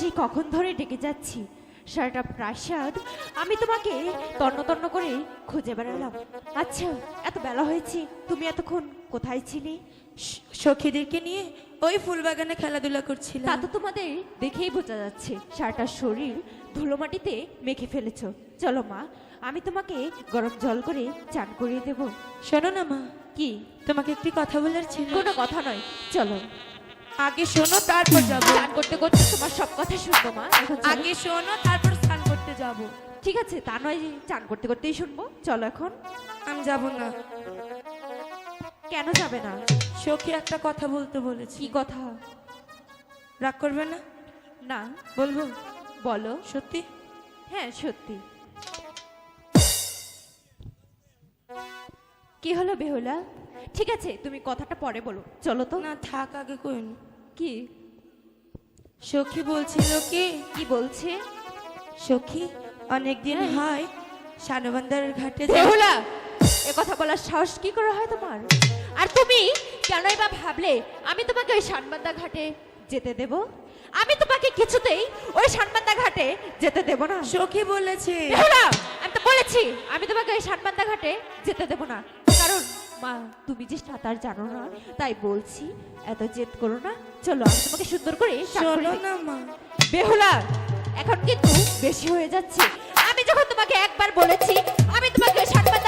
সেই কখন ধরে ডেকে যাচ্ছি? সারাটা প্রাসাদ আমি তোমাকে তন্ন তন্ন করে খুঁজে বেড়ালাম। আচ্ছা এত বেলা হয়েছে তুমি এতক্ষণ কোথায় ছিলে? সখীদেরকে নিয়ে ওই ফুল বাগানে খেলাধুলা তা করছিলাম তো তোমাদের দেখেই বোঝা যাচ্ছে সারাটা শরীর ধুলো মাটিতে মেখে ফেলেছ। চলো মা আমি তোমাকে গরম জল করে চান করিয়ে দেব। শোনো না মা কি? তোমাকে একটি কথা বলার ছিল। কোনো কথা নয় চলো। আগে শোনো তারপর যাব। চান করতে করতে তোমার সব কথা শুনব মা। আগে শোনো তারপর স্নান করতে যাব। ঠিক আছে তা নয় চান করতে করতেই শুনব। চলো এখন। আমি যাব না। কেন যাবে না? সখী একটা কথা বলতে বলেছি। কি কথা? রাগ করবে না? না। বলব? বলো। সত্যি? হ্যাঁ সত্যি। কি হলো বেহুলা? ঠিক আছে তুমি কথাটা পরে বলো। চলো তো। না থাক আগে কোন কি? সখী বলছিল কি? কি বলছে? সখী অনেকদিন হ্যাঁ। হয় সানবান্দারের ঘাটে। বেহুলা! এ কথা বলার সাহস কি করে হয় তোমার? আর তুমি কেনই বা ভাবলে আমি তোমাকে ওই শানবান্দা ঘাটে যেতে দেব? আমি তোমাকে কিছুতেই ওই শানবান্দা ঘাটে যেতে দেব না। সখী বলেছে। বেহুলা! আমি তো বলেছি আমি তোমাকে ওই শানবান্দা ঘাটে যেতে দেব না। মা তুমি যে সাঁতার জানো না তাই বলছি এত জেদ করো না। চলো আমি তোমাকে সুন্দর করে দিই। না মা। বেহুলা এখন কিন্তু বেশি হয়ে যাচ্ছে। আমি যখন তোমাকে একবার বলেছি আমি তোমাকে সাতপাতা